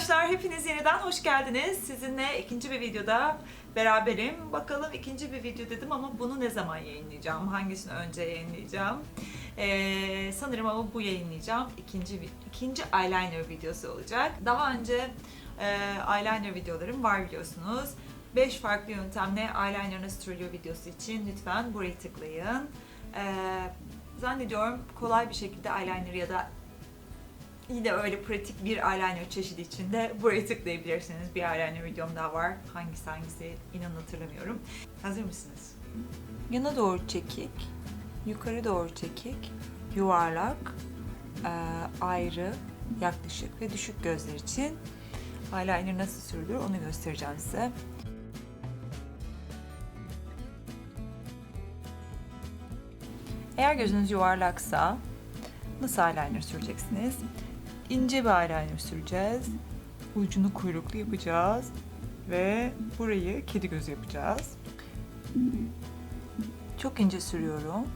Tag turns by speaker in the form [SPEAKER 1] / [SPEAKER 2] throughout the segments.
[SPEAKER 1] arkadaşlar, hepiniz yeniden hoş geldiniz. Sizinle ikinci bir videoda beraberim. Bakalım ikinci bir video dedim ama bunu ne zaman yayınlayacağım? Hangisini önce yayınlayacağım? Ee, sanırım ama bu yayınlayacağım. İkinci, ikinci eyeliner videosu olacak. Daha önce e, eyeliner videolarım var biliyorsunuz. 5 farklı yöntemle eyeliner nasıl sürülüyor videosu için lütfen burayı tıklayın. Ee, zannediyorum kolay bir şekilde eyeliner ya da Yine öyle pratik bir eyeliner çeşidi için de buraya tıklayabilirsiniz. Bir eyeliner videom daha var. Hangisi hangisi inanın hatırlamıyorum. Hazır mısınız? Yana doğru çekik, yukarı doğru çekik, yuvarlak, eee, ayrı, yaklaşık ve düşük gözler için eyeliner nasıl sürülür onu göstereceğim size. Eğer gözünüz yuvarlaksa nasıl eyeliner süreceksiniz? İnce bir eyeliner süreceğiz. Ucunu kuyruklu yapacağız. Ve burayı kedi gözü yapacağız. Çok ince sürüyorum.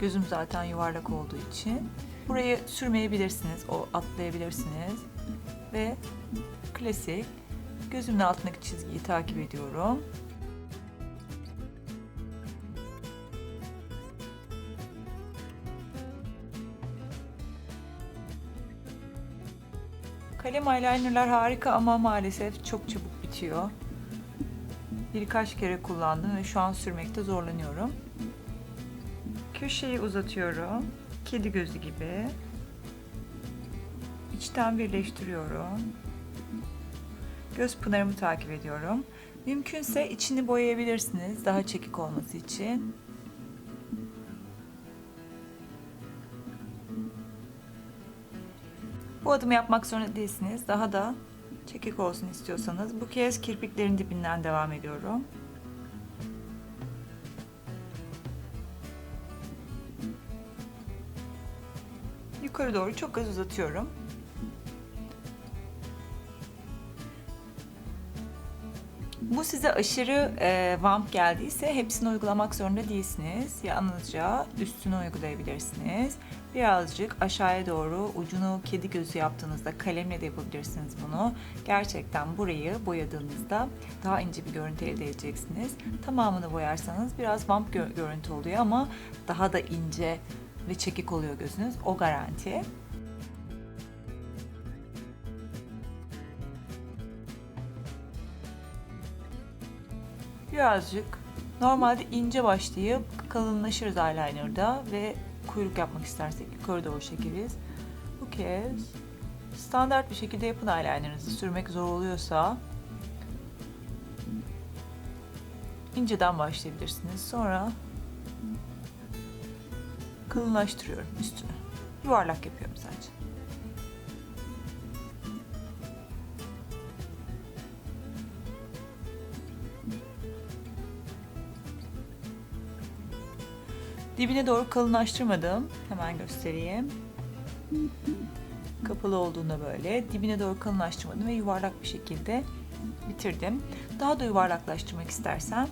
[SPEAKER 1] Gözüm zaten yuvarlak olduğu için. Burayı sürmeyebilirsiniz, o atlayabilirsiniz. Ve klasik gözümün altındaki çizgiyi takip ediyorum. Kalem eyelinerlar harika ama maalesef çok çabuk bitiyor. Birkaç kere kullandım ve şu an sürmekte zorlanıyorum. Köşeyi uzatıyorum. Kedi gözü gibi. İçten birleştiriyorum. Göz pınarımı takip ediyorum. Mümkünse içini boyayabilirsiniz daha çekik olması için. Bu adımı yapmak zorunda değilsiniz. Daha da çekik olsun istiyorsanız. Bu kez kirpiklerin dibinden devam ediyorum. Yukarı doğru çok az uzatıyorum. Bu size aşırı e, vamp geldiyse hepsini uygulamak zorunda değilsiniz. Yalnızca üstüne uygulayabilirsiniz. Birazcık aşağıya doğru ucunu kedi gözü yaptığınızda kalemle de yapabilirsiniz bunu. Gerçekten burayı boyadığınızda daha ince bir görüntü elde edeceksiniz. Tamamını boyarsanız biraz vamp gö- görüntü oluyor ama daha da ince ve çekik oluyor gözünüz. O garanti. Birazcık normalde ince başlayıp kalınlaşırız eyeliner'da ve kuyruk yapmak istersek yukarı doğru çekeriz. Bu kez standart bir şekilde yapın eyeliner'ınızı sürmek zor oluyorsa inceden başlayabilirsiniz. Sonra kalınlaştırıyorum üstünü. Yuvarlak yapıyorum sadece. Dibine doğru kalınlaştırmadım. Hemen göstereyim. Kapalı olduğunda böyle. Dibine doğru kalınlaştırmadım ve yuvarlak bir şekilde bitirdim. Daha da yuvarlaklaştırmak istersem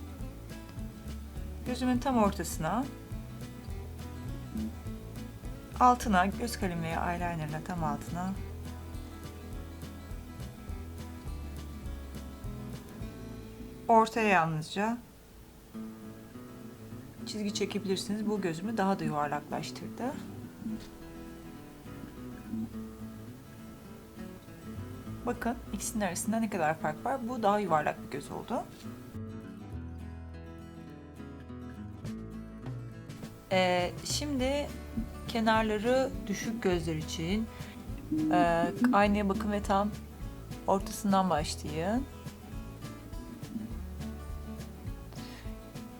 [SPEAKER 1] gözümün tam ortasına altına göz kalemi veya eyelinerla tam altına ortaya yalnızca çizgi çekebilirsiniz. Bu gözümü daha da yuvarlaklaştırdı. Bakın ikisinin arasında ne kadar fark var. Bu daha yuvarlak bir göz oldu. Ee, şimdi kenarları düşük gözler için e, aynaya bakın ve tam ortasından başlayın.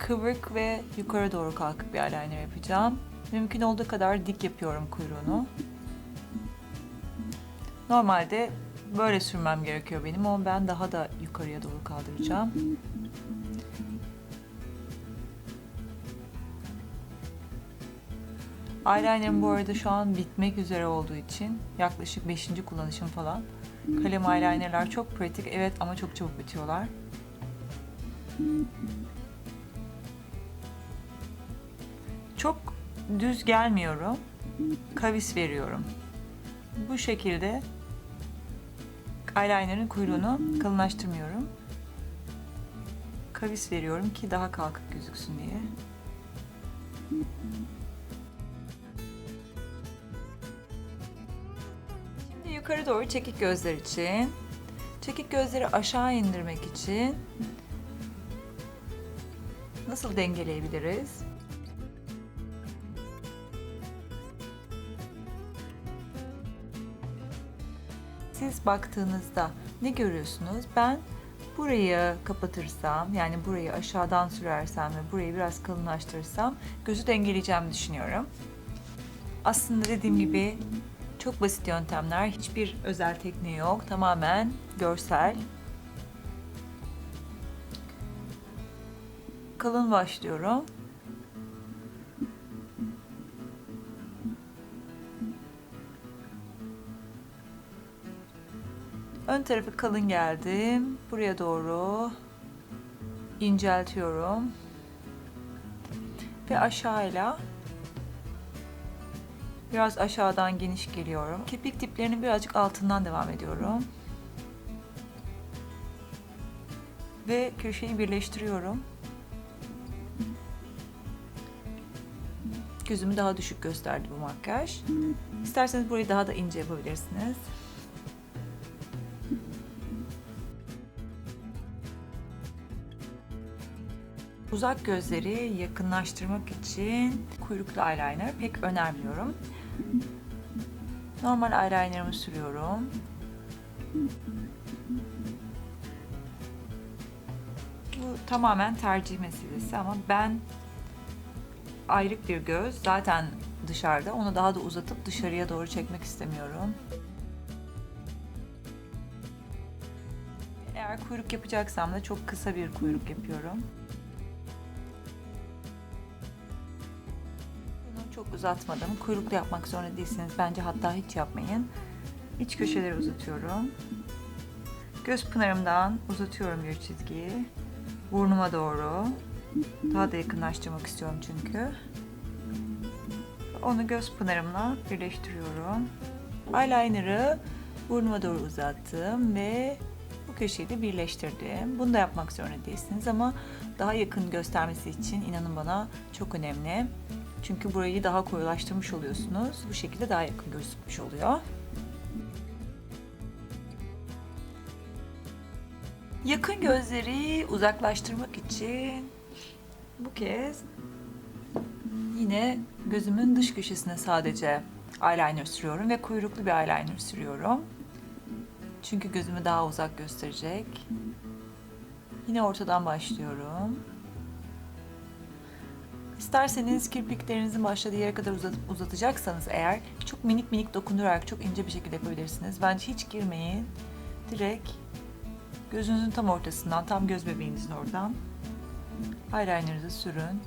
[SPEAKER 1] Kıvrık ve yukarı doğru kalkıp bir eyeliner yapacağım. Mümkün olduğu kadar dik yapıyorum kuyruğunu. Normalde böyle sürmem gerekiyor benim ama ben daha da yukarıya doğru kaldıracağım. Eyelinerim bu arada şu an bitmek üzere olduğu için yaklaşık 5. kullanışım falan. Kalem eyelinerler çok pratik evet ama çok çabuk bitiyorlar. Çok düz gelmiyorum. Kavis veriyorum. bu şekilde eyeliner'ın kuyruğunu kalınlaştırmıyorum. Kavis veriyorum ki daha kalkık gözüksün diye. Şimdi yukarı doğru çekik gözler için, çekik gözleri aşağı indirmek için nasıl dengeleyebiliriz? Siz baktığınızda ne görüyorsunuz? Ben burayı kapatırsam, yani burayı aşağıdan sürersem ve burayı biraz kalınlaştırırsam gözü dengeleyeceğimi düşünüyorum. Aslında dediğim gibi çok basit yöntemler, hiçbir özel tekniği yok. Tamamen görsel. Kalın başlıyorum. Ön tarafı kalın geldim. Buraya doğru inceltiyorum. Ve aşağıyla biraz aşağıdan geniş geliyorum. Kirpik diplerinin birazcık altından devam ediyorum. Ve köşeyi birleştiriyorum. Gözümü daha düşük gösterdi bu makyaj. İsterseniz burayı daha da ince yapabilirsiniz. Uzak gözleri yakınlaştırmak için kuyruklu eyeliner pek önermiyorum. Normal eyelinerımı sürüyorum. Bu tamamen tercih meselesi ama ben ayrık bir göz zaten dışarıda onu daha da uzatıp dışarıya doğru çekmek istemiyorum. Eğer kuyruk yapacaksam da çok kısa bir kuyruk yapıyorum. Çok uzatmadım. Kuyruklu yapmak zorunda değilsiniz. Bence hatta hiç yapmayın. İç köşeleri uzatıyorum. Göz pınarımdan uzatıyorum bir çizgiyi. Burnuma doğru. Daha da yakınlaştırmak istiyorum çünkü. Onu göz pınarımla birleştiriyorum. Eyeliner'ı burnuma doğru uzattım ve bu köşeyi de birleştirdim. Bunu da yapmak zorunda değilsiniz ama daha yakın göstermesi için inanın bana çok önemli. Çünkü burayı daha koyulaştırmış oluyorsunuz. Bu şekilde daha yakın gözükmüş oluyor. Yakın gözleri uzaklaştırmak için bu kez yine gözümün dış köşesine sadece eyeliner sürüyorum ve kuyruklu bir eyeliner sürüyorum. Çünkü gözümü daha uzak gösterecek. Yine ortadan başlıyorum. İsterseniz kirpiklerinizin başladığı yere kadar uzatıp uzatacaksanız eğer çok minik minik dokundurarak çok ince bir şekilde yapabilirsiniz. Bence hiç girmeyin. Direkt gözünüzün tam ortasından, tam göz bebeğinizin oradan eyeliner'ınızı sürün.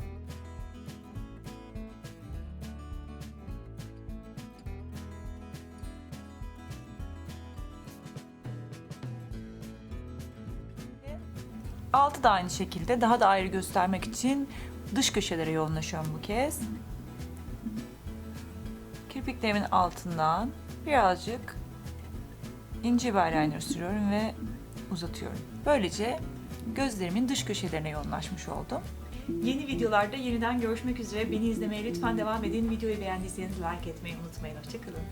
[SPEAKER 1] Altı da aynı şekilde daha da ayrı göstermek için dış köşelere yoğunlaşıyorum bu kez. Kirpiklerimin altından birazcık ince bir eyeliner sürüyorum ve uzatıyorum. Böylece gözlerimin dış köşelerine yoğunlaşmış oldum. Yeni videolarda yeniden görüşmek üzere. Beni izlemeye lütfen devam edin. Videoyu beğendiyseniz like etmeyi unutmayın. Hoşçakalın.